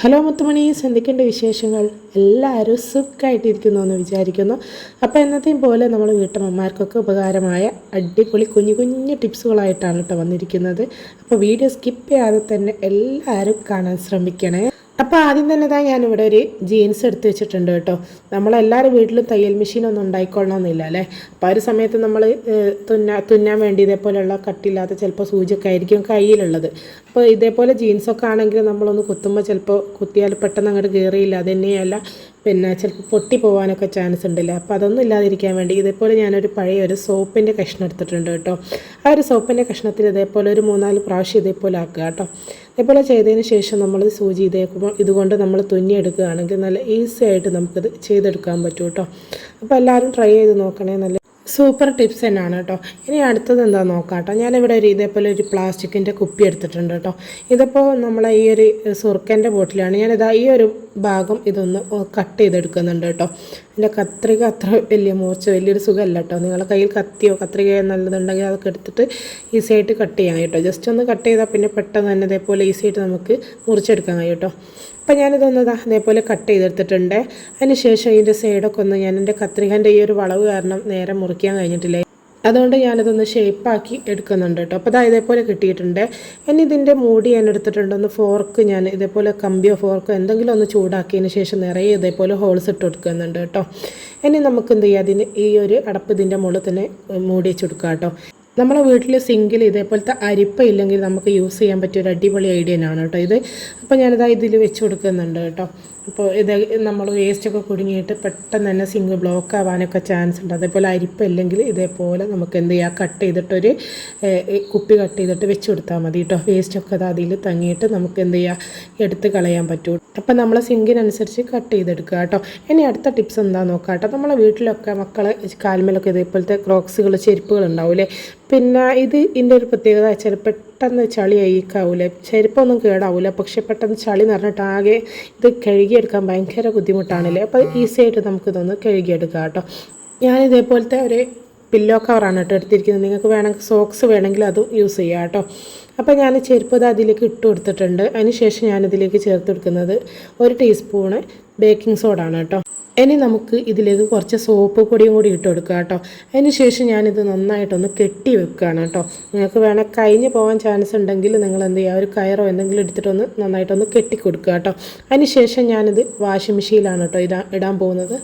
Hello മുത്തുമണീസ് എന്തൊക്കെയുണ്ട് വിശേഷങ്ങൾ? എല്ലാവരും സുഖമായിട്ടിരിക്കുന്നു എന്ന് വിചാരിക്കുന്നു. അപ്പോൾ എന്നത്തെയും പോലെ നമ്മൾ വീട്ടമ്മമാർക്കൊക്കെ ഉപകാരമായ അടിപൊളി കുഞ്ഞു കുഞ്ഞു ടിപ്സുകളായിട്ടാണ് കേട്ടോ വന്നിരിക്കുന്നത്. അപ്പോൾ വീഡിയോ സ്കിപ്പ് ചെയ്യാതെ തന്നെ എല്ലാവരും കാണാൻ ശ്രമിക്കണേ. അപ്പോൾ ആദ്യം തന്നെ ഞാൻ ഞാനിവിടെ ഒരു ജീൻസ് എടുത്ത് വെച്ചിട്ടുണ്ട് കേട്ടോ. നമ്മളെല്ലാവരും വീട്ടിലും തയ്യൽ മെഷീൻ ഒന്നും ഉണ്ടായിക്കൊള്ളണമെന്നില്ല അല്ലേ? അപ്പോൾ ആ ഒരു സമയത്ത് നമ്മൾ തുന്നാ തുന്നാൻ വേണ്ടി ഇതേപോലെയുള്ള കട്ടില്ലാത്ത ചിലപ്പോൾ സൂചിയൊക്കെ ആയിരിക്കും കയ്യിലുള്ളത്. അപ്പോൾ ഇതേപോലെ ജീൻസൊക്കെ ആണെങ്കിൽ നമ്മളൊന്ന് കുത്തുമ്പോൾ ചിലപ്പോൾ കുത്തിയാൽ പെട്ടെന്ന് അങ്ങോട്ട് കയറിയില്ല അത് തന്നെയല്ല പിന്നെ ചിലപ്പോൾ പൊട്ടി പോകാനൊക്കെ ചാൻസ് ഉണ്ടല്ലേ? അപ്പോൾ അതൊന്നും ഇല്ലാതിരിക്കാൻ വേണ്ടി ഇതേപോലെ ഞാനൊരു പഴയ ഒരു സോപ്പിന്റെ കഷ്ണം എടുത്തിട്ടുണ്ട് കേട്ടോ. ആ ഒരു സോപ്പിന്റെ കഷ്ണത്തിൽ ഇതേപോലെ ഒരു മൂന്നാൽ പ്രാവശ്യം ഇതേപോലെ ആക്കുക കേട്ടോ. ഇതേപോലെ ചെയ്തതിന് ശേഷം നമ്മൾ സൂചി ഇതേക്കുമ്പോൾ ഇതുകൊണ്ട് നമ്മൾ തുന്നിയെടുക്കുകയാണെങ്കിൽ നല്ല ഈസി ആയിട്ട് നമുക്കത് ചെയ്തെടുക്കാൻ പറ്റും കേട്ടോ അപ്പോൾ എല്ലാവരും ട്രൈ ചെയ്ത് നോക്കണേ നല്ല സൂപ്പർ ടിപ്സ് തന്നെയാണ് കേട്ടോ. ഇനി അടുത്തത് എന്താ നോക്കാം കേട്ടോ. ഞാനിവിടെ ഒരു ഇതേപോലെ ഒരു പ്ലാസ്റ്റിക്കിന്റെ കുപ്പി എടുത്തിട്ടുണ്ട് കേട്ടോ. ഇതിപ്പോൾ നമ്മളെ ഈ ഒരു സുർക്കന്റെ ബോട്ടിലാണ്. ഞാനിതാ ഈ ഒരു ഭാഗം ഇതൊന്ന് കട്ട് ചെയ്തെടുക്കുന്നുണ്ട് കേട്ടോ. എന്റെ കത്രിക അത്ര വലിയ മൂർച്ച വലിയൊരു സുഖമല്ല കേട്ടോ. നിങ്ങളുടെ കയ്യിൽ കത്തിയോ കത്രികയോ നല്ലതുണ്ടെങ്കിൽ അതൊക്കെ എടുത്തിട്ട് ഈസി ആയിട്ട് കട്ട് ചെയ്യാം കേട്ടോ. ജസ്റ്റ് ഒന്ന് കട്ട് ചെയ്താൽ പിന്നെ പെട്ടെന്ന് തന്നെ ഇതേപോലെ ഈസി ആയിട്ട് നമുക്ക് മുറിച്ചെടുക്കാൻ കഴിയും കേട്ടോ. അപ്പം ഞാനിതൊന്ന് ഇതാ അതേപോലെ കട്ട് ചെയ്തെടുത്തിട്ടുണ്ട്. അതിന് ശേഷം ഇതിന്റെ സൈഡൊക്കെ ഒന്ന് ഞാൻ എന്റെ കത്രികന്റെ ഈ ഒരു വളവ് കാരണം നേരെ മുറിക്കാൻ കഴിഞ്ഞിട്ടില്ല. അതുകൊണ്ട് ഞാനതൊന്ന് ഷേപ്പാക്കി എടുക്കുന്നുണ്ട് കേട്ടോ. അപ്പോൾ അതാ ഇതേപോലെ കിട്ടിയിട്ടുണ്ട്. ഇനി ഇതിന്റെ മൂടി ഞാൻ എടുത്തിട്ടുണ്ട്. ഒന്ന് ഫോർക്ക് ഞാൻ ഇതേപോലെ കമ്പിയോ ഫോർക്കോ എന്തെങ്കിലും ഒന്ന് ചൂടാക്കിയതിന് ശേഷം നിറയെ ഇതേപോലെ ഹോൾസ് ഇട്ട് കൊടുക്കുന്നുണ്ട് കേട്ടോ. ഇനി നമുക്ക് എന്ത് ചെയ്യാം? അതിന് ഈ ഒരു അടപ്പ് ഇതിന്റെ മുകളിൽ തന്നെ മൂടി വെച്ച് കൊടുക്കാം കേട്ടോ. നമ്മളെ വീട്ടിൽ സിങ്കിൽ ഇതേപോലത്തെ അരിപ്പ ഇല്ലെങ്കിൽ നമുക്ക് യൂസ് ചെയ്യാൻ പറ്റിയ ഒരു അടിപൊളി ഐഡിയ ആണ് കേട്ടോ ഇത്. അപ്പോൾ ഞാനിതാ ഇതിൽ വെച്ച് കൊടുക്കുന്നുണ്ട് കേട്ടോ. അപ്പോൾ ഇത് നമ്മൾ വേസ്റ്റൊക്കെ കുടുങ്ങിയിട്ട് പെട്ടെന്ന് തന്നെ സിങ്ക് ബ്ലോക്ക് ആവാനൊക്കെ ചാൻസ് ഉണ്ട്. അതേപോലെ അരിപ്പ ഇല്ലെങ്കിൽ ഇതേപോലെ നമുക്ക് എന്ത് ചെയ്യാം? കട്ട് ചെയ്തിട്ടൊരു കുപ്പി കട്ട് ചെയ്തിട്ട് വെച്ച് കൊടുത്താൽ മതി കേട്ടോ. വേസ്റ്റൊക്കെ അത് അതിൽ തങ്ങിയിട്ട് നമുക്ക് എന്ത് ചെയ്യാം? എടുത്ത് കളയാൻ പറ്റും. അപ്പോൾ നമ്മൾ സിങ്കിനനുസരിച്ച് കട്ട് ചെയ്തെടുക്കുക കേട്ടോ. ഇനി അടുത്ത ടിപ്സ് എന്താ നോക്കാം കേട്ടോ. നമ്മളെ വീട്ടിലൊക്കെ മക്കളെ കാൽമേലൊക്കെ ഇതേപോലത്തെ ക്രോക്സുകൾ ചെരുപ്പുകൾ ഉണ്ടാവില്ലേ? പിന്നെ ഇത് ഇതിന്റെ ഒരു പ്രത്യേകത വെച്ചാൽ പെട്ടെന്ന് ചളി അയക്കാവൂല ചെരുപ്പൊന്നും കേടാവൂല. പക്ഷെ പെട്ടെന്ന് ചളി നിറഞ്ഞിട്ട് ആകെ ഇത് കഴുകിയെടുക്കാൻ ഭയങ്കര ബുദ്ധിമുട്ടാണല്ലേ? അപ്പോൾ ഈസി ആയിട്ട് നമുക്കിതൊന്ന് കഴുകിയെടുക്കാം കേട്ടോ. ഞാൻ ഇതേപോലത്തെ ഒരു പില്ലോ കവറാണ് കേട്ടോ എടുത്തിരിക്കുന്നത്. നിങ്ങൾക്ക് വേണമെങ്കിൽ സോക്സ് വേണമെങ്കിൽ അതും യൂസ് ചെയ്യാം കേട്ടോ. അപ്പോൾ ഞാൻ ചെരുപ്പ് അതിലേക്ക് ഇട്ട് കൊടുത്തിട്ടുണ്ട്. അതിന് ശേഷം ഞാനിതിലേക്ക് ചേർത്ത് കൊടുക്കുന്നത് ഒരു ടീസ്പൂണ് ബേക്കിംഗ് സോഡ ആണ് കേട്ടോ. ഇനി നമുക്ക് ഇതിലേക്ക് കുറച്ച് സോപ്പ് പൊടിയും കൂടി ഇട്ട് കൊടുക്കുക കേട്ടോ. അതിന് ശേഷം ഞാനിത് നന്നായിട്ടൊന്ന് കെട്ടി വെക്കുകയാണ് കേട്ടോ. നിങ്ങൾക്ക് വേണേൽ കഴിഞ്ഞ് പോകാൻ ചാൻസ് ഉണ്ടെങ്കിൽ നിങ്ങൾ എന്ത് ചെയ്യുക ഒരു കയറോ എന്തെങ്കിലും എടുത്തിട്ടൊന്ന് നന്നായിട്ടൊന്ന് കെട്ടി കൊടുക്കുക കേട്ടോ. അതിന് ശേഷം ഞാനിത് വാഷിംഗ് മെഷീനിലാണ് കേട്ടോ ഇതാ ഇടാൻ പോകുന്നത്.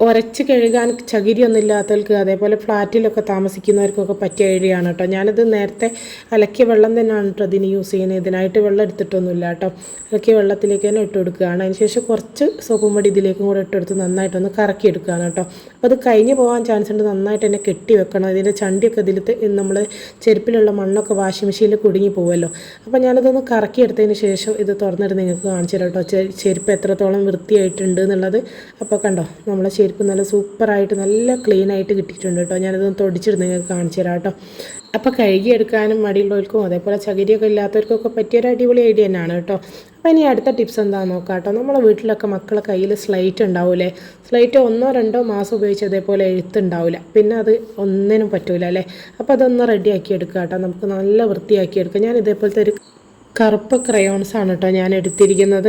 ഉരച്ച് കഴുകാൻ ചകിരിയൊന്നും ഇല്ലാത്തവർക്ക് അതേപോലെ ഫ്ലാറ്റിലൊക്കെ താമസിക്കുന്നവർക്കൊക്കെ പറ്റിയ ഐഡിയയാണ് കേട്ടോ. ഞാനത് നേരത്തെ അലക്കിയ വെള്ളം തന്നെയാണ് കേട്ടോ ഇതിന് യൂസ് ചെയ്യുന്നത്. ഇതിനായിട്ട് വെള്ളം എടുത്തിട്ടൊന്നുമില്ല കേട്ടോ. അലക്കിയ വെള്ളത്തിലേക്ക് തന്നെ ഇട്ട് കൊടുക്കുകയാണ്. അതിനുശേഷം കുറച്ച് സോപ്പും പൊടി ഇതിലേക്കും കൂടെ ഇട്ടെടുത്ത് നന്നായിട്ടൊന്ന് കറക്കി എടുക്കുകയാണ് കേട്ടോ. അപ്പോൾ അത് കഴിഞ്ഞ് പോകാൻ ചാൻസ് ഉണ്ട്. നന്നായിട്ട് തന്നെ കെട്ടി വെക്കണം. ഇതിന്റെ ചണ്ടിയൊക്കെ ഇതിൽ നമ്മൾ ചെരുപ്പിലുള്ള മണ്ണൊക്കെ വാഷിംഗ് മെഷീനിൽ കുടുങ്ങി പോകുമല്ലോ അപ്പോൾ ഞാനതൊന്ന് കറക്കി എടുത്തതിന് ശേഷം ഇത് തുറന്നിട്ട് നിങ്ങൾക്ക് കാണിച്ചു തരാം കേട്ടോ. ചെരുപ്പ് എത്രത്തോളം വൃത്തിയായിട്ടുണ്ട് എന്നുള്ളത്. അപ്പോൾ കണ്ടോ നമ്മളെ ചെരുപ്പ് നല്ല സൂപ്പറായിട്ട് നല്ല ക്ലീൻ ആയിട്ട് കിട്ടിയിട്ടുണ്ട് കേട്ടോ. ഞാനതൊന്ന് തൊടിച്ചിട്ട് നിങ്ങൾക്ക് കാണിച്ചു തരാം കേട്ടോ. അപ്പോൾ കഴുകിയെടുക്കാനും മടിയുള്ളവർക്കും അതേപോലെ ചകിരിയൊക്കെ ഇല്ലാത്തവർക്കൊക്കെ പറ്റിയൊരു അടിപൊളി ഐഡിയ തന്നെയാണ് കേട്ടോ. അപ്പോൾ ഇനി അടുത്ത ടിപ്സ് എന്താണെന്ന് നോക്കാം കേട്ടോ. നമ്മളെ വീട്ടിലൊക്കെ മക്കളെ കയ്യിൽ സ്ലൈറ്റ് ഉണ്ടാവില്ലേ സ്ലൈറ്റ് ഒന്നോ രണ്ടോ മാസം ഉപയോഗിച്ച് അതേപോലെ എഴുത്തുണ്ടാവില്ല പിന്നെ അത് ഒന്നിനും പറ്റൂല അല്ലേ? അപ്പോൾ അതൊന്ന് റെഡിയാക്കി എടുക്കുക കേട്ടോ. നമുക്ക് നല്ല വൃത്തിയാക്കി എടുക്കാം. ഞാൻ ഇതേപോലത്തെ ഒരു കറുപ്പ് ക്രയോൺസ് ആണ് കേട്ടോ ഞാൻ എടുത്തിരിക്കുന്നത്.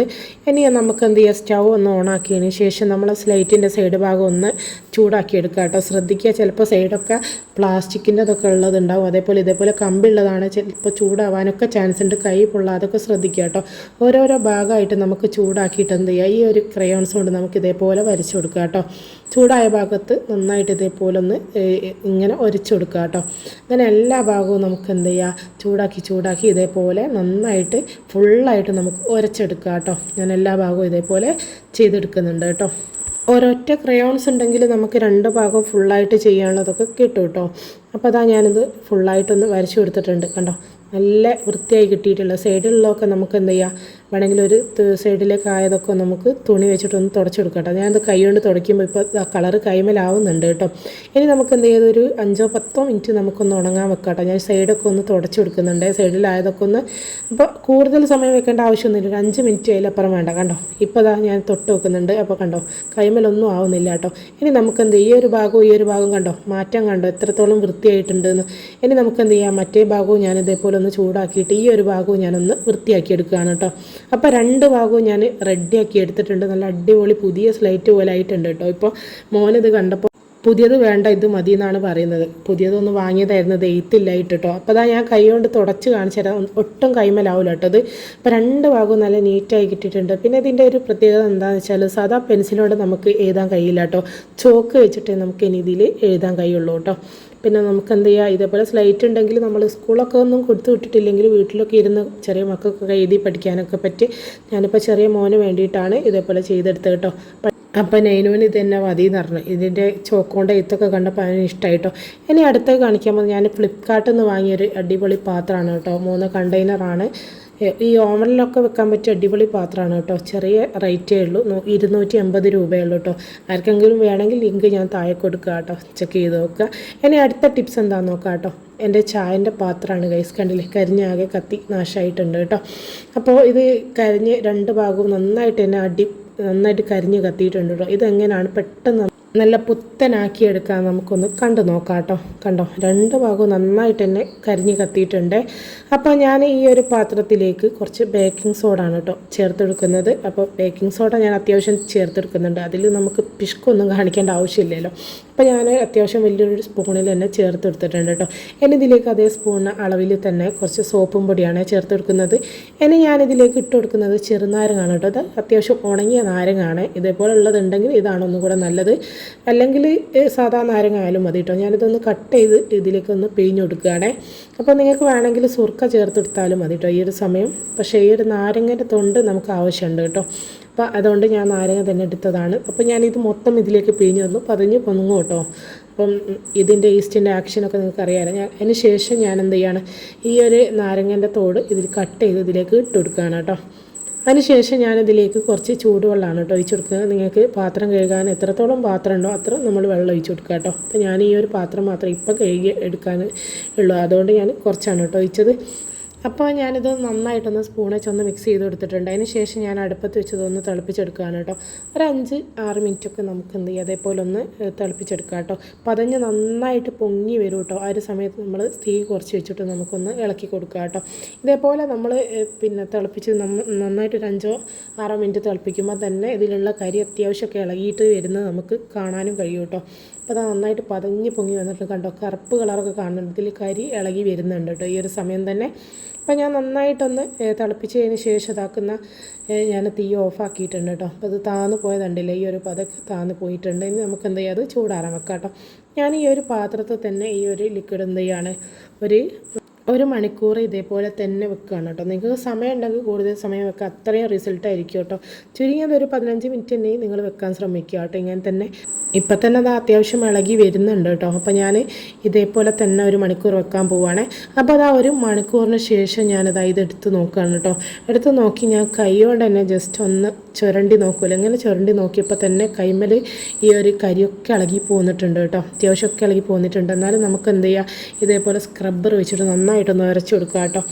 ഇനി നമുക്ക് എന്ത് ചെയ്യാം? സ്റ്റൗ ഒന്ന് ഓണാക്കിയതിന് ശേഷം നമ്മൾ സ്ലൈറ്റിന്റെ സൈഡ് ഭാഗം ഒന്ന് ചൂടാക്കി എടുക്കുക കേട്ടോ ശ്രദ്ധിക്കുക ചിലപ്പോൾ സൈഡൊക്കെ പ്ലാസ്റ്റിക്കിന്റെതൊക്കെ ഉള്ളതുണ്ടാവും. അതേപോലെ ഇതേപോലെ കമ്പിയുള്ളതാണ് ചിലപ്പോൾ ചൂടാവാനൊക്കെ ചാൻസ് ഉണ്ട്. കൈ പൊള്ളാതൊക്കെ ശ്രദ്ധിക്കുക കേട്ടോ ഓരോരോ ഭാഗമായിട്ട് നമുക്ക് ചൂടാക്കിയിട്ട് എന്ത് ചെയ്യുക ഈ ഒരു ക്രയോൺസ് കൊണ്ട് നമുക്ക് ഇതേപോലെ വരച്ചു കൊടുക്കുക കേട്ടോ ചൂടായ ഭാഗത്ത് നന്നായിട്ട് ഇതേപോലെ ഒന്ന് ഇങ്ങനെ ഒരച്ചു കൊടുക്കുക കേട്ടോ. അങ്ങനെ എല്ലാ ഭാഗവും നമുക്ക് എന്ത് ചെയ്യുക ചൂടാക്കി ചൂടാക്കി ഇതേപോലെ നന്നായിട്ട് ഫുള്ളായിട്ട് നമുക്ക് ഒരച്ചെടുക്കുക കേട്ടോ. ഞാൻ എല്ലാ ഭാഗവും ഇതേപോലെ ചെയ്തെടുക്കുന്നുണ്ട് കേട്ടോ. ഒരൊറ്റ ക്രയോൺസ് ഉണ്ടെങ്കിൽ നമുക്ക് രണ്ട് ഭാഗം ഫുള്ളായിട്ട് ചെയ്യാനുള്ളതൊക്കെ കിട്ടും കേട്ടോ. അപ്പോൾ അതാ ഞാനിത് ഫുള്ളായിട്ടൊന്ന് വരച്ചു കൊടുത്തിട്ടുണ്ട് കണ്ടോ. നല്ല വൃത്തിയായി കിട്ടിയിട്ടുള്ള സൈഡിലുള്ളതൊക്കെ നമുക്ക് എന്ത് ചെയ്യാം വേണമെങ്കിൽ ഒരു സൈഡിലേക്ക് ആയതൊക്കെ നമുക്ക് തുണി വെച്ചിട്ടൊന്ന് തുടച്ചെടുക്കാം കേട്ടോ. ഞാനത് കൈ കൊണ്ട് തുടയ്ക്കുമ്പോൾ ഇപ്പോൾ ആ കളറ് കൈമലാവുന്നുണ്ട് കേട്ടോ. ഇനി നമുക്ക് എന്ത് ചെയ്ത് ഒരു അഞ്ചോ പത്തോ മിനിറ്റ് നമുക്കൊന്ന് ഉണങ്ങാൻ വെക്കാം കേട്ടോ. ഞാൻ സൈഡൊക്കെ ഒന്ന് തുടച്ചെടുക്കുന്നുണ്ട്. സൈഡിലായതൊക്കെ ഒന്ന് അപ്പോൾ കൂടുതൽ സമയം വെക്കേണ്ട ആവശ്യമൊന്നുമില്ല. ഒരു അഞ്ച് മിനിറ്റ് അതിലപ്പുറം വേണ്ട. കണ്ടോ? ഇപ്പോൾ അതാ ഞാൻ തൊട്ട് വെക്കുന്നുണ്ട്. അപ്പോൾ കണ്ടോ? കൈമലൊന്നും ആവുന്നില്ല കേട്ടോ. ഇനി നമുക്ക് എന്ത് ഈ ഒരു ഭാഗവും ഈ ഒരു ഭാഗവും കണ്ടോ? മാറ്റം കണ്ടോ? എത്രത്തോളം വൃത്തിയായിട്ടുണ്ടെന്ന്? ഇനി നമുക്ക് എന്ത് ചെയ്യാം? മറ്റേ ഭാഗവും ഞാൻ ഇതേപോലെ ഒന്ന് ചൂടാക്കിയിട്ട് ഈ ഒരു ഭാഗവും ഞാനൊന്ന് വൃത്തിയാക്കി എടുക്കുകയാണ് കേട്ടോ. അപ്പോൾ രണ്ട് ഭാഗവും ഞാൻ റെഡിയാക്കി എടുത്തിട്ടുണ്ട്. നല്ല അടിപൊളി പുതിയ സ്ലൈറ്റ് പോലെ ആയിട്ടുണ്ട് കേട്ടോ. ഇപ്പോൾ മോനത് കണ്ടപ്പോൾ പുതിയത് വേണ്ട ഇത് മതി എന്നാണ് പറയുന്നത്. പുതിയതൊന്ന് വാങ്ങിയതായിരുന്നു ഇത് എയ്ത്തില്ലായിട്ട് കേട്ടോ. അപ്പോൾ അതാ ഞാൻ കൈ കൊണ്ട് തുടച്ച് കാണിച്ചു ഒട്ടും കൈമലാവില്ല കേട്ടോ അത് ഇപ്പോൾ രണ്ട് ഭാഗവും നല്ല നീറ്റായി കിട്ടിയിട്ടുണ്ട്. പിന്നെ ഇതിന്റെ ഒരു പ്രത്യേകത എന്താണെന്ന് വെച്ചാൽ സാധാ പെൻസിലോട് നമുക്ക് എഴുതാൻ കഴിയില്ല കേട്ടോ. ചോക്ക് വെച്ചിട്ടേ നമുക്ക് ഇനി ഇതിൽ എഴുതാൻ കഴിയുള്ളൂ കേട്ടോ. പിന്നെ നമുക്ക് എന്ത് ചെയ്യുക ഇതേപോലെ സ്ലൈറ്റ് ഉണ്ടെങ്കിൽ നമ്മൾ സ്കൂളൊക്കെ ഒന്നും കൊടുത്തു വിട്ടിട്ടില്ലെങ്കിൽ വീട്ടിലൊക്കെ ഇരുന്ന് ചെറിയ മക്കൾക്കൊക്കെ എഴുതി പഠിക്കാനൊക്കെ പറ്റി ഞാനിപ്പോൾ ചെറിയ മോന് വേണ്ടിയിട്ടാണ് ഇതേപോലെ ചെയ്തെടുത്തത് കേട്ടോ. അപ്പം നൈനുവിന് ഇത് തന്നെ മതി എന്ന് പറഞ്ഞു. ഇതിന്റെ ചോക്കോണ്ട ഇത്തൊക്കെ കണ്ടപ്പോൾ അതിന് ഇഷ്ടമായിട്ടോ ഇനി അടുത്ത് കാണിക്കാൻ പോകുന്നത് ഞാൻ ഫ്ലിപ്കാർട്ടിൽ നിന്ന് വാങ്ങിയൊരു അടിപൊളി പാത്രമാണ് കേട്ടോ. മൂന്ന് കണ്ടെയ്നറാണ് ഈ ഓവനിലൊക്കെ വെക്കാൻ പറ്റിയ അടിപൊളി പാത്രമാണ് കേട്ടോ. ചെറിയ റേറ്റേ ഉള്ളൂ. ഇരുന്നൂറ്റി എൺപത് രൂപയേ ഉള്ളൂ കേട്ടോ. ആർക്കെങ്കിലും വേണമെങ്കിൽ ലിങ്ക് ഞാൻ താഴെ കൊടുക്കുക കേട്ടോ. ചെക്ക് ചെയ്ത് നോക്കുക. ഇനി അടുത്ത ടിപ്സ് എന്താണെന്ന് നോക്കാം കേട്ടോ. എന്റെ ചായന്റെ പാത്രമാണ് ഗൈസ് കണ്ടില്ലേ? കരിഞ്ഞാകെ കത്തി നാശമായിട്ടുണ്ട് കേട്ടോ. അപ്പോൾ ഇത് കരിഞ്ഞ് രണ്ട് ഭാഗവും നന്നായിട്ട് തന്നെ അടി നന്നായിട്ട് കരിഞ്ഞ് കത്തിയിട്ടുണ്ട് കേട്ടോ. ഇതെങ്ങനെയാണ് പെട്ടെന്ന് നല്ല പുത്തനാക്കി എടുക്കാൻ നമുക്കൊന്ന് കണ്ടു നോക്കാം കേട്ടോ. കണ്ടോ? രണ്ട് ഭാഗവും നന്നായിട്ട് തന്നെ കരിഞ്ഞ് കത്തിയിട്ടുണ്ട്. അപ്പോൾ ഞാൻ ഈ ഒരു പാത്രത്തിലേക്ക് കുറച്ച് ബേക്കിംഗ് സോഡ ആണ് കേട്ടോ ചേർത്തെടുക്കുന്നത്. അപ്പോൾ ബേക്കിംഗ് സോഡ ഞാൻ അത്യാവശ്യം ചേർത്തെടുക്കുന്നുണ്ട്. അതിൽ നമുക്ക് പിഷ്കൊന്നും കാണിക്കേണ്ട ആവശ്യമില്ലല്ലോ. അപ്പോൾ ഞാൻ അത്യാവശ്യം വലിയൊരു സ്പൂണിൽ തന്നെ ചേർത്തെടുത്തിട്ടുണ്ട് കേട്ടോ ഇനി ഇതിലേക്ക് അതേ സ്പൂണിന് അളവിൽ തന്നെ കുറച്ച് സോപ്പും പൊടിയാണ് ചേർത്തെടുക്കുന്നത്. ഇനി ഞാനിതിലേക്ക് ഇട്ട് കൊടുക്കുന്നത് ചെറുനാരങ്ങാണ് കേട്ടോ അത് അത്യാവശ്യം ഉണങ്ങിയ നാരങ്ങാണ്. ഇതേപോലെ ഉള്ളതുണ്ടെങ്കിൽ ഇതാണ് ഒന്നും കൂടെ നല്ലത്. അല്ലെങ്കിൽ സാധാ നാരങ്ങ ആയാലും മതി കേട്ടോ ഞാനിതൊന്ന് കട്ട് ചെയ്ത് ഇതിലേക്ക് ഒന്ന് പിഴിഞ്ഞു കൊടുക്കുകയാണേ. അപ്പോൾ നിങ്ങൾക്ക് വേണമെങ്കിൽ സുർക്ക ചേർത്തെടുത്താലും മതി കേട്ടോ ഈ ഒരു സമയം. പക്ഷേ ഈ ഒരു നാരങ്ങന്റെ തൊണ്ട് നമുക്ക് ആവശ്യമുണ്ട് കേട്ടോ അപ്പോൾ അതുകൊണ്ട് ഞാൻ നാരങ്ങ തന്നെ എടുത്തതാണ്. അപ്പോൾ ഞാനിത് മൊത്തം ഇതിലേക്ക് പിഴിഞ്ഞ് തന്നു. പതിഞ്ഞ് പൊങ്ങും കേട്ടോ. അപ്പം ഇതിന്റെ ഈസ്റ്റിന്റെ ആക്ഷനൊക്കെ നിങ്ങൾക്ക് അറിയാമല്ലോ ഞാൻ അതിന് ശേഷം ഞാൻ എന്ത് ചെയ്യാണ് ഈ ഒരു നാരങ്ങന്റെ തോട് ഇതിൽ കട്ട് ചെയ്ത് ഇതിലേക്ക് ഇട്ട് കൊടുക്കുകയാണ് കേട്ടോ. അതിനുശേഷം ഞാനിതിലേക്ക് കുറച്ച് ചൂടുവെള്ളമാണ് കേട്ടോ ഒഴിച്ച് കൊടുക്കുക. നിങ്ങൾക്ക് പാത്രം കഴുകാൻ എത്രത്തോളം പാത്രം ഉണ്ടോ അത്ര നമ്മൾ വെള്ളം ഒഴിച്ച് കൊടുക്കുക കേട്ടോ. അപ്പോൾ ഞാൻ ഈ ഒരു പാത്രം മാത്രം ഇപ്പം കഴുകി എടുക്കാൻ ഉള്ളൂ. അതുകൊണ്ട് ഞാൻ കുറച്ചാണ് കേട്ടോ ഒഴിച്ചത്. അപ്പോൾ ഞാനിത് നന്നായിട്ടൊന്ന് സ്പൂൺ വെച്ച് ഒന്ന് മിക്സ് ചെയ്ത് കൊടുത്തിട്ടുണ്ട്. അതിന് ശേഷം ഞാൻ അടുപ്പത്ത് വെച്ചതൊന്ന് തിളപ്പിച്ചെടുക്കുകയാണ് കേട്ടോ. ഒരു അഞ്ച് ആറ് മിനിറ്റൊക്കെ നമുക്ക് എന്ത് ചെയ്യാം? അതേപോലെ ഒന്ന് തിളപ്പിച്ചെടുക്കുക തിളപ്പിച്ചെടുക്കാം കേട്ടോ. പതഞ്ഞ് നന്നായിട്ട് പൊങ്ങി വരും കേട്ടോ. ആ ഒരു സമയത്ത് നമ്മൾ തീ കുറച്ച് വെച്ചിട്ട് നമുക്കൊന്ന് ഇളക്കി കൊടുക്കുക കേട്ടോ. ഇതേപോലെ നമ്മൾ പിന്നെ തിളപ്പിച്ച് നന്നായിട്ട് ഒരു അഞ്ചോ ആറോ മിനിറ്റ് തിളപ്പിക്കുമ്പോൾ തന്നെ ഇതിലുള്ള കരി അത്യാവശ്യമൊക്കെ ഇളകിയിട്ട് വരുന്നത് നമുക്ക് കാണാനും കഴിയും കേട്ടോ. അപ്പോൾ അത് നന്നായിട്ട് പതഞ്ഞ് പൊങ്ങി വന്നിട്ട് കണ്ടോ? കറുപ്പ് കളറൊക്കെ കാണുന്നുണ്ട്. ഇതിൽ കരി ഇളകി വരുന്നുണ്ട് കേട്ടോ. ഈ ഒരു സമയം തന്നെ അപ്പോൾ ഞാൻ നന്നായിട്ടൊന്ന് തിളപ്പിച്ചതിന് ശേഷം ഇതാക്കുന്ന ഞാൻ തീ ഓഫാക്കിയിട്ടുണ്ട് കേട്ടോ. അപ്പോൾ അത് താന്ന് പോയതുണ്ടല്ലേ ഈ ഒരു പതൊക്കെ താന്ന് പോയിട്ടുണ്ട്. ഇനി നമുക്ക് എന്ത് ചെയ്യാം? അത് ചൂടാറാൻ വെക്കാം കേട്ടോ. ഞാൻ ഈ ഒരു പാത്രത്തിൽ തന്നെ ഈ ഒരു ലിക്വിഡ് എന്ത് ചെയ്യാണ്? ഒരു ഒരു മണിക്കൂർ ഇതേപോലെ തന്നെ വെക്കുകയാണ് കേട്ടോ. നിങ്ങൾക്ക് സമയം ഉണ്ടെങ്കിൽ കൂടുതൽ സമയം വെക്കുക അത്രയും റിസൾട്ട് ആയിരിക്കും കേട്ടോ. ചുരുങ്ങിയത് ഒരു പതിനഞ്ച് മിനിറ്റ് തന്നെ നിങ്ങൾ വെക്കാൻ ശ്രമിക്കുക കേട്ടോ. ഇങ്ങനെ തന്നെ. ഇപ്പം തന്നെ അത് അത്യാവശ്യം ഇളകി വരുന്നുണ്ട് കേട്ടോ. അപ്പോൾ ഞാൻ ഇതേപോലെ തന്നെ ഒരു മണിക്കൂർ വെക്കാൻ പോവുകയാണ് അപ്പോൾ അതാ ഒരു മണിക്കൂറിന് ശേഷം ഞാനത് ഇത് എടുത്ത് നോക്കുകയാണ് കേട്ടോ. എടുത്ത് നോക്കി ഞാൻ കൈയോടെ തന്നെ ജസ്റ്റ് ഒന്ന് ചുരണ്ടി നോക്കുമല്ലോ ഇങ്ങനെ ചുരണ്ടി നോക്കിയപ്പോൾ തന്നെ കൈമൽ ഈ ഒരു കരിയൊക്കെ ഇളകി പോന്നിട്ടുണ്ട് കേട്ടോ. അത്യാവശ്യമൊക്കെ ഇളകി പോന്നിട്ടുണ്ട്. എന്നാലും നമുക്ക് എന്ത് ചെയ്യാം? ഇതേപോലെ സ്ക്രബ്ബർ വെച്ചിട്ട് നന്നായിട്ടൊന്ന് ഉരച്ചു കൊടുക്കുക കേട്ടോ.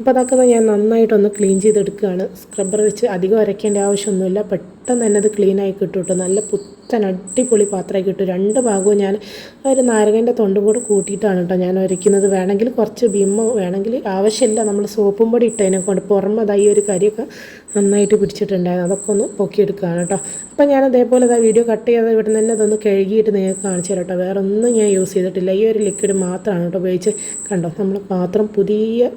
അപ്പോൾ അതൊക്കെ ഞാൻ നന്നായിട്ടൊന്ന് ക്ലീൻ ചെയ്തെടുക്കുകയാണ്. സ്ക്രബ്ബർ വെച്ച് അധികം അരയ്ക്കേണ്ട ആവശ്യമൊന്നുമില്ല. പെട്ടെന്ന് തന്നെ അത് ക്ലീനായി കിട്ടും നല്ല പുത്തൻ അടിപൊളി പാത്രമായി കിട്ടും. രണ്ട് ഭാഗവും ഞാൻ ഒരു നാരകന്റെ തൊണ്ടും കൂടെ കൂട്ടിയിട്ടാണ് കേട്ടോ ഞാൻ ഒരയ്ക്കുന്നത് വേണമെങ്കിൽ കുറച്ച് ഭീമോ വേണമെങ്കിൽ ആവശ്യമില്ല. നമ്മൾ സോപ്പും പൊടി ഇട്ടതിനെ കൊണ്ട് പുറമെ ഈ ഒരു കരിയൊക്കെ നന്നായിട്ട് പിടിച്ചിട്ടുണ്ടായിരുന്നു. അതൊക്കെ ഒന്ന് പൊക്കിയെടുക്കുകയാണ് കേട്ടോ. അപ്പോൾ ഞാൻ അതേപോലെ അത് വീഡിയോ കട്ട് ചെയ്യാതെ ഇവിടെ തന്നെ അതൊന്ന് കഴുകിയിട്ട് നിങ്ങൾക്ക് കാണിച്ചു തരാം കേട്ടോ. വേറെ ഒന്നും ഞാൻ യൂസ് ചെയ്തിട്ടില്ല. ഈ ഒരു ലിക്വിഡ് മാത്രമാണ് കേട്ടോ ഉപയോഗിച്ച്. കണ്ടോ? നമ്മൾ പാത്രം പുതിയ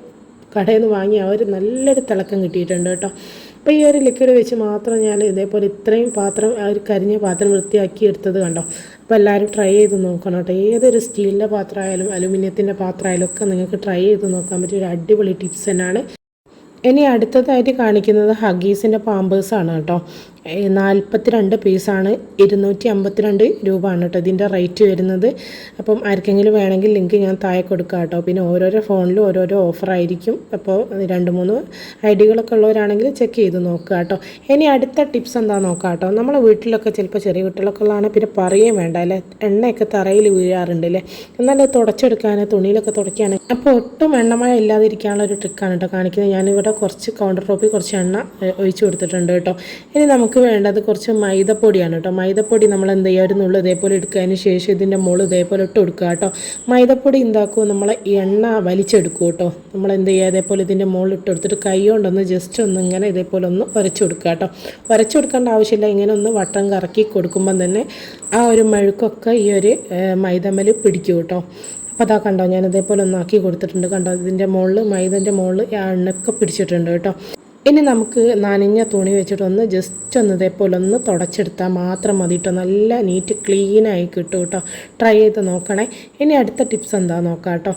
കടയിൽ നിന്ന് വാങ്ങി ഒരു നല്ലൊരു തിളക്കം കിട്ടിയിട്ടുണ്ട് കേട്ടോ. അപ്പോൾ ഈ ഒരു ലിക്വിഡ് വെച്ച് മാത്രം ഞാൻ ഇതേപോലെ ഇത്രയും പാത്രം ആ ഒരു കരിഞ്ഞ പാത്രം വൃത്തിയാക്കി എടുത്തത് കണ്ടോ? അപ്പോൾ എല്ലാവരും ട്രൈ ചെയ്ത് നോക്കണം കേട്ടോ. ഏതൊരു സ്റ്റീലിന്റെ പാത്രമായാലും അലുമിനിയത്തിന്റെ പാത്രമായാലും ഒക്കെ നിങ്ങൾക്ക് ട്രൈ ചെയ്ത് നോക്കാൻ പറ്റിയ ഒരു അടിപൊളി ടിപ്സ് തന്നെയാണ്. ഇനി അടുത്തതായിട്ട് കാണിക്കുന്നത് ഹഗീസിന്റെ പാമ്പേഴ്സാണ് കേട്ടോ. നാൽപ്പത്തി രണ്ട് പീസാണ് ഇരുന്നൂറ്റി അമ്പത്തിരണ്ട് രൂപ ആണ് കേട്ടോ ഇതിന്റെ റേറ്റ് വരുന്നത്. അപ്പം ആർക്കെങ്കിലും വേണമെങ്കിൽ ലിങ്ക് ഞാൻ താഴെ കൊടുക്കാം കേട്ടോ. പിന്നെ ഓരോരോ ഫോണിലും ഓരോരോ ഓഫർ ആയിരിക്കും. അപ്പോൾ രണ്ട് മൂന്ന് ഐ ഡികളൊക്കെ ഉള്ളവരാണെങ്കിൽ ചെക്ക് ചെയ്ത് നോക്കുക കേട്ടോ. ഇനി അടുത്ത ടിപ്സ് എന്താ നോക്കാം കേട്ടോ. നമ്മളെ വീട്ടിലൊക്കെ ചിലപ്പോൾ ചെറിയ കുട്ടികളൊക്കെ ഉള്ളതാണ് പിന്നെ പറയുകയും വേണ്ട അല്ലേ? എണ്ണയൊക്കെ തറയിൽ വീഴാറുണ്ട് അല്ലേ? എന്നാലും തുടച്ചെടുക്കാൻ തുണിയിലൊക്കെ തുടയ്ക്കുകയാണ് അപ്പോൾ ഒട്ടും എണ്ണമായ ഇല്ലാതിരിക്കാനുള്ള ഒരു ട്രിക്കാണ് കേട്ടോ കാണിക്കുന്നത്. ഞാനിവിടെ കുറച്ച് കൗണ്ടർ ടോപ്പിൽ കുറച്ച് എണ്ണ ഒഴിച്ച് കൊടുത്തിട്ടുണ്ട് കേട്ടോ. ഇനി നമുക്ക് നമുക്ക് വേണ്ടത് കുറച്ച് മൈദപ്പൊടിയാണ് കേട്ടോ. മൈദപ്പൊടി നമ്മൾ എന്ത് ചെയ്യുക? ഒരു നുള്ളു ഇതേപോലെ എടുക്കാതിന് ശേഷം ഇതിന്റെ മുൾ ഇതേപോലെ ഇട്ട് കൊടുക്കുക കേട്ടോ. മൈദപ്പൊടി എന്താക്കും? നമ്മൾ എണ്ണ വലിച്ചെടുക്കും കേട്ടോ. നമ്മൾ എന്ത് ചെയ്യുക? ഇതേപോലെ ഇതിന്റെ മുകളിൽ ഇട്ട് കൊടുത്തിട്ട് കൈ കൊണ്ടൊന്ന് ജസ്റ്റ് ഒന്ന് ഇങ്ങനെ ഇതേപോലെ ഒന്ന് ഉരച്ചു കൊടുക്കുക കേട്ടോ. ഉരച്ചു കൊടുക്കേണ്ട ആവശ്യമില്ല. ഇങ്ങനെ ഒന്ന് വട്ടം കറക്കി കൊടുക്കുമ്പം തന്നെ ആ ഒരു മഴുക്കൊക്കെ ഈ ഒരു മൈദമൽ പിടിക്കും കേട്ടോ. അപ്പോൾ അതാ കണ്ടോ? ഞാൻ ഇതേപോലെ ഒന്ന് ആക്കി കൊടുത്തിട്ടുണ്ട്. കണ്ടോ? ഇതിന്റെ മുകളിൽ മൈദന്റെ മുകളിൽ ആ എണ്ണൊക്കെ പിടിച്ചിട്ടുണ്ട് കേട്ടോ. ഇനി നമുക്ക് നനഞ്ഞ തുണി വെച്ചിട്ടൊന്ന് ജസ്റ്റ് ഒന്ന് ഇതേപോലെ ഒന്ന് തുടച്ചെടുത്താൽ മാത്രം മതി കേട്ടോ നല്ല നീറ്റ് ക്ലീനായി കിട്ടും കേട്ടോ ട്രൈ ചെയ്ത് നോക്കണേ. ഇനി അടുത്ത ടിപ്സ് എന്താ നോക്കാം കേട്ടോ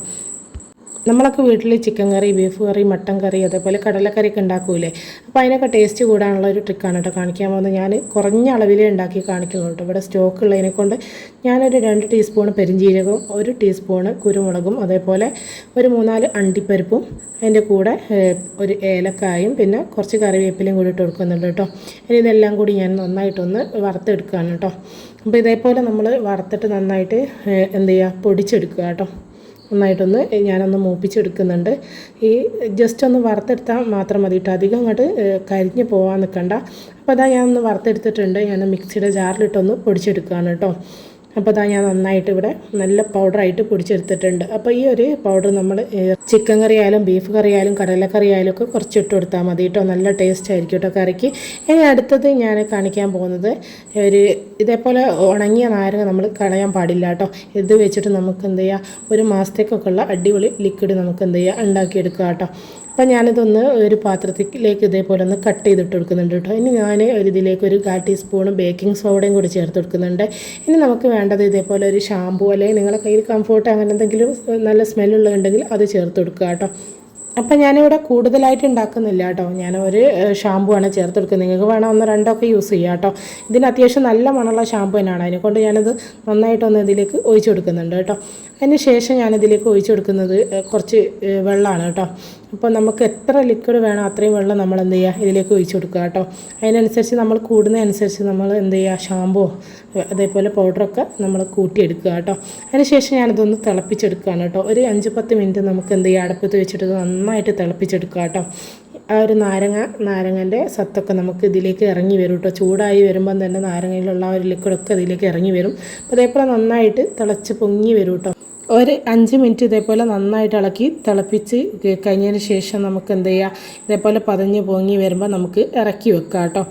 നമ്മളൊക്കെ വീട്ടിൽ chicken curry beef curry mutton curry അതേപോലെ കടലക്കറിയൊക്കെ ഉണ്ടാക്കൂലേ? അപ്പോൾ അതിനൊക്കെ ടേസ്റ്റ് കൂടാനുള്ള ഒരു ട്രിക്കാണ് കേട്ടോ കാണിക്കാൻ പോകുന്നത്. ഞാൻ കുറഞ്ഞ അളവിലേ ഉണ്ടാക്കി കാണിക്കുന്നുണ്ട് ഇവിടെ സ്റ്റോക്ക് ഉള്ളതിനെ കൊണ്ട് ഞാനൊരു രണ്ട് ടീസ്പൂൺ പെരിഞ്ജീരകവും ഒരു ടീസ്പൂണ് കുരുമുളകും അതേപോലെ ഒരു മൂന്നാൽ അണ്ടിപ്പരിപ്പും അതിന്റെ കൂടെ ഒരു ഏലക്കായും പിന്നെ കുറച്ച് കറിവേപ്പിലയും കൂടി ഇട്ട് കൊടുക്കുന്നുണ്ട് കേട്ടോ ഇനി ഇതെല്ലാം കൂടി ഞാൻ നന്നായിട്ടൊന്ന് വറുത്തെടുക്കുകയാണ് കേട്ടോ അപ്പോൾ ഇതേപോലെ നമ്മൾ വറുത്തിട്ട് നന്നായിട്ട് എന്ത് ചെയ്യുക പൊടിച്ചെടുക്കുക കേട്ടോ നന്നായിട്ടൊന്ന് ഞാനൊന്ന് മൂപ്പിച്ചെടുക്കുന്നുണ്ട്. ഈ ജസ്റ്റ് ഒന്ന് വറുത്തെടുത്താൽ മാത്രം മതി കേട്ടോ അധികം അങ്ങോട്ട് കരിഞ്ഞ് പോകാൻ നിൽക്കണ്ട അപ്പോൾ അതാ ഞാനൊന്ന് വറുത്തെടുത്തിട്ടുണ്ട്. ഞാൻ മിക്സിയുടെ ജാറിലിട്ടൊന്ന് പൊടിച്ചെടുക്കുകയാണ് കേട്ടോ അപ്പോൾ അതാ ഞാൻ നന്നായിട്ട് ഇവിടെ നല്ല പൗഡറായിട്ട് പൊടിച്ചെടുത്തിട്ടുണ്ട്. അപ്പോൾ ഈ ഒരു പൗഡർ നമ്മൾ ചിക്കൻ കറി ആയാലും ബീഫ് കറി ആയാലും കടലക്കറി ആയാലും ഒക്കെ കുറച്ച് ഇട്ട് കൊടുത്താൽ മതി കേട്ടോ. നല്ല ടേസ്റ്റ് ആയിരിക്കും കേട്ടോ കറിക്ക്. ഇനി അടുത്തത് ഞാൻ കാണിക്കാൻ പോകുന്നത് ഒരു ഇതേപോലെ ഉണങ്ങിയ നാരങ്ങ നമ്മൾ കളയാൻ പാടില്ല കേട്ടോ. ഇത് വെച്ചിട്ട് നമുക്ക് എന്ത് ചെയ്യുക ഒരു മാസത്തേക്കൊക്കെ ഉള്ള അടിപൊളി ലിക്വിഡ് നമുക്ക് എന്ത് ചെയ്യുക ഉണ്ടാക്കിയെടുക്കുക കേട്ടോ. അപ്പം ഞാനിതൊന്ന് ഒരു പാത്രത്തിലേക്ക് ഇതേപോലെ ഒന്ന് കട്ട് ചെയ്തിട്ട് കൊടുക്കുന്നുണ്ട് കേട്ടോ. ഇനി ഞാൻ ഒരു ഇതിലേക്ക് ഒരു കാൽ ടീസ്പൂൺ ബേക്കിംഗ് സോഡയും കൂടി ചേർത്ത് കൊടുക്കുന്നുണ്ട്. ഇനി നമുക്ക് വേണ്ടത് ഇതേപോലെ ഒരു ഷാമ്പൂ അല്ലെങ്കിൽ നിങ്ങളുടെ കയ്യിൽ കംഫോർട്ട് അങ്ങനെ എന്തെങ്കിലും നല്ല സ്മെല്ലുള്ളതുണ്ടെങ്കിൽ അത് ചേർത്ത് കൊടുക്കുക കേട്ടോ. അപ്പം ഞാനിവിടെ കൂടുതലായിട്ട് ഉണ്ടാക്കുന്നില്ല കേട്ടോ. ഞാൻ ഒരു ഷാമ്പു ആണ് ചേർത്ത് കൊടുക്കുന്നത്. നിങ്ങൾക്ക് വേണം ഒന്ന് രണ്ടൊക്കെ യൂസ് ചെയ്യാം കേട്ടോ. ഇതിന് അത്യാവശ്യം നല്ല മണമുള്ള ഷാമ്പു തന്നെയാണ്. അതിനെക്കൊണ്ട് ഞാനത് നന്നായിട്ടൊന്ന് ഇതിലേക്ക് ഒഴിച്ചു കൊടുക്കുന്നുണ്ട് കേട്ടോ. അതിന് ശേഷം ഞാനിതിലേക്ക് ഒഴിച്ചു കൊടുക്കുന്നത് കുറച്ച് വെള്ളമാണ് കേട്ടോ. അപ്പോൾ നമുക്ക് എത്ര ലിക്വിഡ് വേണോ അത്രയും വെള്ളം നമ്മൾ എന്ത് ചെയ്യുക ഇതിലേക്ക് ഒഴിച്ചു കൊടുക്കുക കേട്ടോ. അതിനനുസരിച്ച് നമ്മൾ കൂടുന്നതനുസരിച്ച് നമ്മൾ എന്ത് ചെയ്യുക? ഷാമ്പോ അതേപോലെ പൗഡറൊക്കെ നമ്മൾ കൂട്ടിയെടുക്കുക കേട്ടോ. അതിനുശേഷം ഞാനിതൊന്ന് തിളപ്പിച്ചെടുക്കുകയാണ് കേട്ടോ. ഒരു അഞ്ച് പത്ത് മിനിറ്റ് നമുക്ക് എന്ത് ചെയ്യുക? അടുപ്പത്ത് വെച്ചിട്ട് നന്നായിട്ട് തിളപ്പിച്ചെടുക്കുക കേട്ടോ. ആ ഒരു നാരങ്ങ നാരങ്ങന്റെ സത്തൊക്കെ നമുക്ക് ഇതിലേക്ക് ഇറങ്ങി വരും കേട്ടോ. ചൂടായി വരുമ്പം തന്നെ നാരങ്ങയിലുള്ള ആ ഒരു ലിക്വിഡൊക്കെ ഇതിലേക്ക് ഇറങ്ങി വരും. അപ്പോൾ അതേപോലെ നന്നായിട്ട് തിളച്ച് പൊങ്ങി വരും കേട്ടോ. ഒരു അഞ്ച് മിനിറ്റ് ഇതേപോലെ നന്നായിട്ട് ഇളക്കി തിളപ്പിച്ച് കഴിഞ്ഞതിന് ശേഷം നമുക്ക് എന്ത് ചെയ്യുക ഇതേപോലെ പതഞ്ഞ് പൊങ്ങി വരുമ്പോൾ നമുക്ക് ഇറക്കി വെക്കാം കേട്ടോ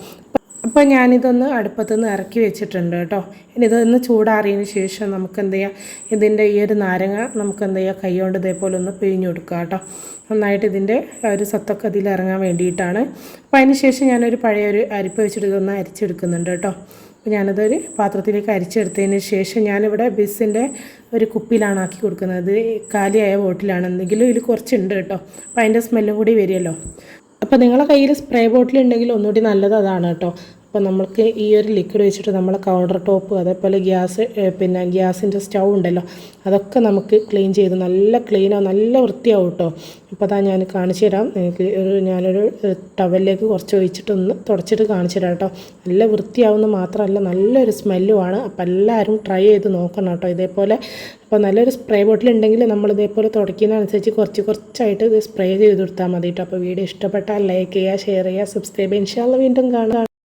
അപ്പോൾ ഞാനിതൊന്ന് അടുപ്പത്തുനിന്ന് ഇറക്കി വെച്ചിട്ടുണ്ട് കേട്ടോ ഇനി ഇതൊന്ന് ചൂടാറിയതിന് ശേഷം നമുക്ക് എന്ത് ചെയ്യാം? ഇതിന്റെ ഈ ഒരു നാരങ്ങ നമുക്ക് എന്ത് ചെയ്യാം? കൈ കൊണ്ട് ഇതേപോലെ ഒന്ന് പിഴിഞ്ഞു കൊടുക്കുക കേട്ടോ നന്നായിട്ട് ഇതിന്റെ ഒരു സത്തൊക്കെ അതിൽ ഇറങ്ങാൻ വേണ്ടിയിട്ടാണ്. അപ്പോൾ അതിന് ശേഷം ഞാനൊരു പഴയ ഒരു അരിപ്പ് വെച്ചിട്ട് ഇതൊന്ന് അരിച്ചെടുക്കുന്നുണ്ട് കേട്ടോ അപ്പോൾ ഞാനതൊരു പാത്രത്തിലേക്ക് അരിച്ചെടുത്തതിന് ശേഷം ഞാനിവിടെ ബിസിന്റെ ഒരു കുപ്പിയിലാണ് ആക്കി കൊടുക്കുന്നത്. കാലിയായ ബോട്ടിലാണ്. എന്തെങ്കിലും ഇതിൽ കുറച്ചുണ്ട് കേട്ടോ. അപ്പോൾ അതിന്റെ സ്മെല്ലും കൂടി വരുമല്ലോ അപ്പോൾ നിങ്ങളുടെ കയ്യിൽ സ്പ്രേ ബോട്ടിൽ ഉണ്ടെങ്കിൽ ഒന്നുകൂടി നല്ലത് അതാണ് കേട്ടോ. അപ്പോൾ നമ്മൾക്ക് ഈ ഒരു ലിക്വിഡ് വെച്ചിട്ട് നമ്മളെ കൗണ്ടർ ടോപ്പ് അതേപോലെ ഗ്യാസ് പിന്നെ ഗ്യാസിന്റെ സ്റ്റൗ ഉണ്ടല്ലോ അതൊക്കെ നമുക്ക് ക്ലീൻ ചെയ്ത് നല്ല ക്ലീനാവും നല്ല വൃത്തിയാവും കേട്ടോ അപ്പോൾ അതാ ഞാൻ കാണിച്ചു തരാം. നിങ്ങൾക്ക് ഒരു ഞാനൊരു ടവലിലേക്ക് കുറച്ച് ഒഴിച്ചിട്ടൊന്ന് തുടച്ചിട്ട് കാണിച്ചു തരാം കേട്ടോ നല്ല വൃത്തിയാവുന്ന മാത്രമല്ല നല്ലൊരു സ്മെല്ലുമാണ് അപ്പോൾ എല്ലാവരും ട്രൈ ചെയ്ത് നോക്കണം കേട്ടോ ഇതേപോലെ അപ്പോൾ നല്ലൊരു സ്പ്രേ ബോട്ടിൽ ഉണ്ടെങ്കിൽ നമ്മൾ ഇതേപോലെ തുടയ്ക്കുന്നതനുസരിച്ച് കുറച്ച് കുറച്ചായിട്ട് ഇത് സ്പ്രേ ചെയ്ത് കൊടുത്താൽ മതി കേട്ടോ അപ്പോൾ വീഡിയോ ഇഷ്ടപ്പെട്ടാൽ ലൈക്ക് ചെയ്യുക ഷെയർ ചെയ്യുക സബ്സ്ക്രൈബ് ചെയ്യുക. ഇൻഷാല്ല വീണ്ടും കാണാം.